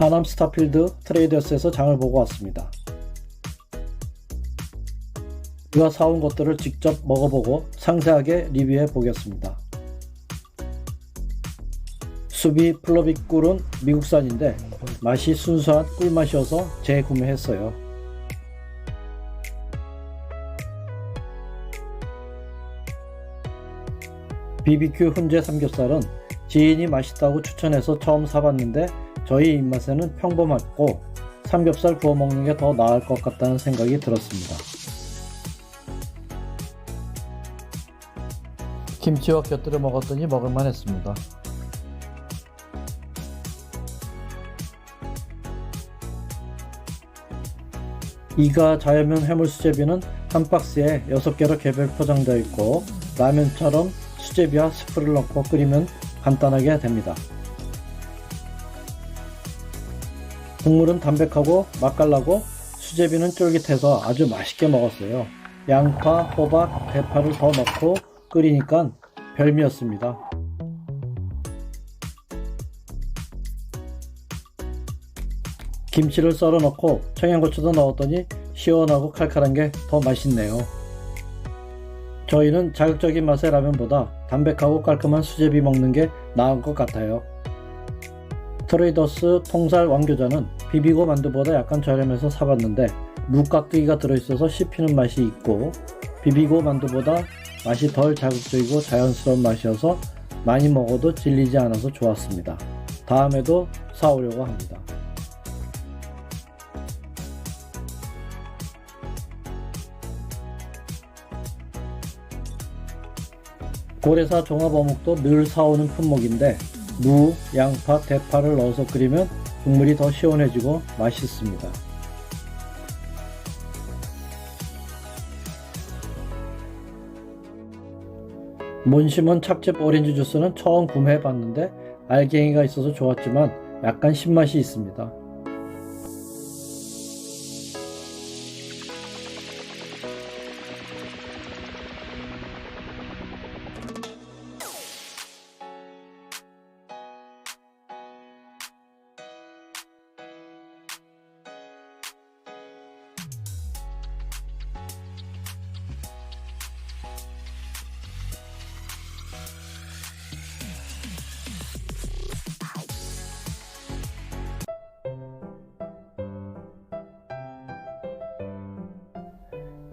하남 스타필드 트레이더스에서 장을 보고 왔습니다. 제가 사온 것들을 직접 먹어보고 상세하게 리뷰해 보겠습니다. 수비 플러빅 꿀은 미국산인데 맛이 순수한 꿀맛이어서 재구매했어요. BBQ 훈제 삼겹살은 지인이 맛있다고 추천해서 처음 사봤는데 저희 입맛에는 평범했고 삼겹살 구워 먹는 게 더 나을 것 같다는 생각이 들었습니다. 김치와 곁들여 먹었더니 먹을만 했습니다. 이가 자연면 해물 수제비는 한 박스에 6개로 개별 포장되어 있고 라면처럼 수제비와 스프를 넣고 끓이면 간단하게 됩니다. 국물은 담백하고 맛깔나고 수제비는 쫄깃해서 아주 맛있게 먹었어요. 양파, 호박, 대파를 더 넣고 끓이니까 별미였습니다. 김치를 썰어 넣고 청양고추도 넣었더니 시원하고 칼칼한 게 더 맛있네요. 저희는 자극적인 맛의 라면보다 담백하고 깔끔한 수제비 먹는 게 나은 것 같아요. 트레이더스 통살 왕교자는 비비고 만두보다 약간 저렴해서 사봤는데 무깍두기가 들어있어서 씹히는 맛이 있고 비비고 만두보다 맛이 덜 자극적이고 자연스러운 맛이어서 많이 먹어도 질리지 않아서 좋았습니다. 다음에도 사오려고 합니다. 고래사 종합어묵도 늘 사오는 품목인데 무, 양파, 대파를 넣어서 끓이면 국물이 더 시원해지고 맛있습니다. 몬시몬 착즙 오렌지 주스는 처음 구매해 봤는데 알갱이가 있어서 좋았지만 약간 신맛이 있습니다.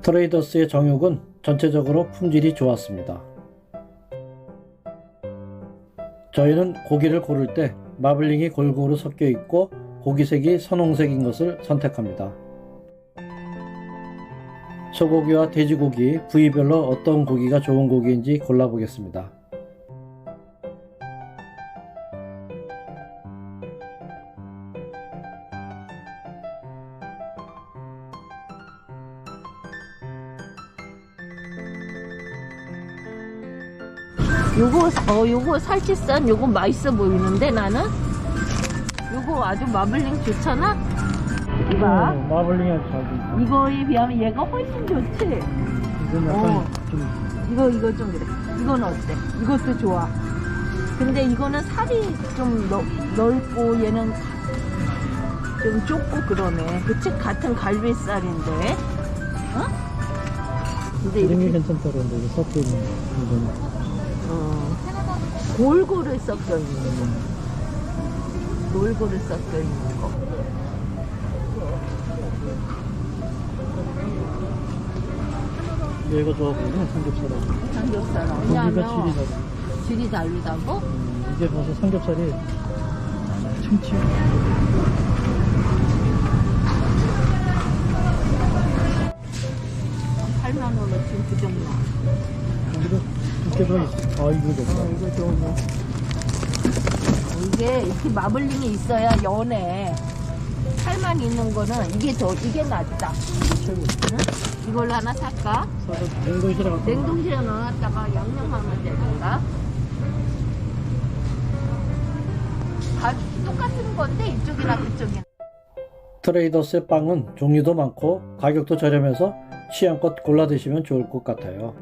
트레이더스의 정육은 전체적으로 품질이 좋았습니다. 저희는 고기를 고를 때 마블링이 골고루 섞여 있고 고기색이 선홍색인 것을 선택합니다. 소고기와 돼지고기 부위별로 어떤 고기가 좋은 고기인지 골라보겠습니다. 요거 어 요거 살치살 요거 맛있어 보이는데 나는? 요거 아주 마블링 좋잖아? 이봐. 음, 마블링이 아주 잘 돼. 이거에 비하면 얘가 훨씬 좋지? 이건 어. 좀 이거 이거 좀 그래. 이건 어때? 이것도 좋아. 근데 이거는 살이 좀 넓, 넓고 얘는 좀 좁고 그러네. 그치 같은 갈비살인데. 어? 근데 이렇게 괜찮다 그러는데 섞여 있는 어, 골고루 섞여 있는 거. 골고루 섞여 있는 거. 얘가 좋아 보이네 삼겹살하고 삼겹살 고기가 질이 다 질이 다르다고? 음, 이게 벌써 삼겹살이 층치 8만 원어치 그 정도. 여기도 두께가 있어 아 이거 좋다 어, 이거 좋네. 이게 이렇게 마블링이 있어야 연해. 살만 있는 거는 이게 더 이게 낫다. 최고 응? 이걸로 하나 살까? 냉동실에 갖고 냉동실에 넣어놨다가 양념하면 되는가? 다 똑같은 건데 이쪽이나 그쪽이나. 트레이더스의 빵은 종류도 많고 가격도 저렴해서 취향껏 골라 드시면 좋을 것 같아요.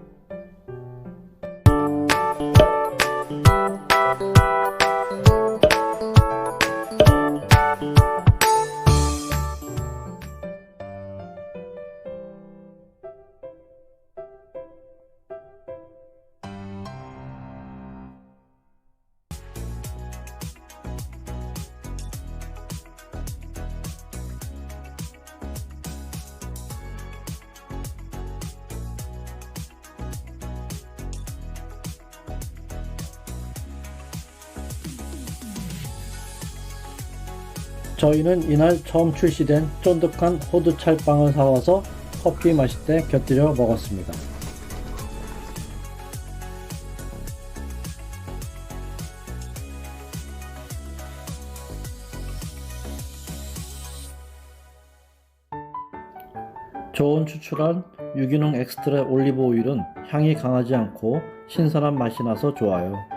저희는 이날 처음 출시된 쫀득한 호두 찰빵을 사와서 커피 마실 때 곁들여 먹었습니다. 저온 추출한 유기농 엑스트라 올리브 오일은 향이 강하지 않고 신선한 맛이 나서 좋아요.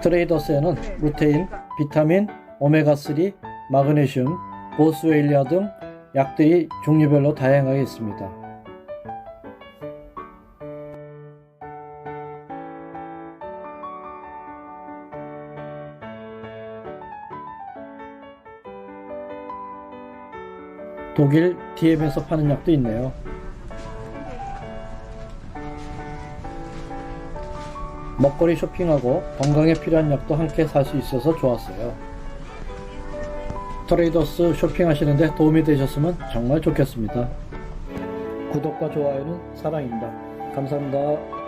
트레이더스에는 루테인, 비타민, 오메가3, 마그네슘, 보스웨일리아 등 약들이 종류별로 다양하게 있습니다. 독일 DM에서 파는 약도 있네요. 먹거리 쇼핑하고 건강에 필요한 약도 함께 살 수 있어서 좋았어요. 트레이더스 쇼핑하시는데 도움이 되셨으면 정말 좋겠습니다. 구독과 좋아요는 사랑입니다. 감사합니다.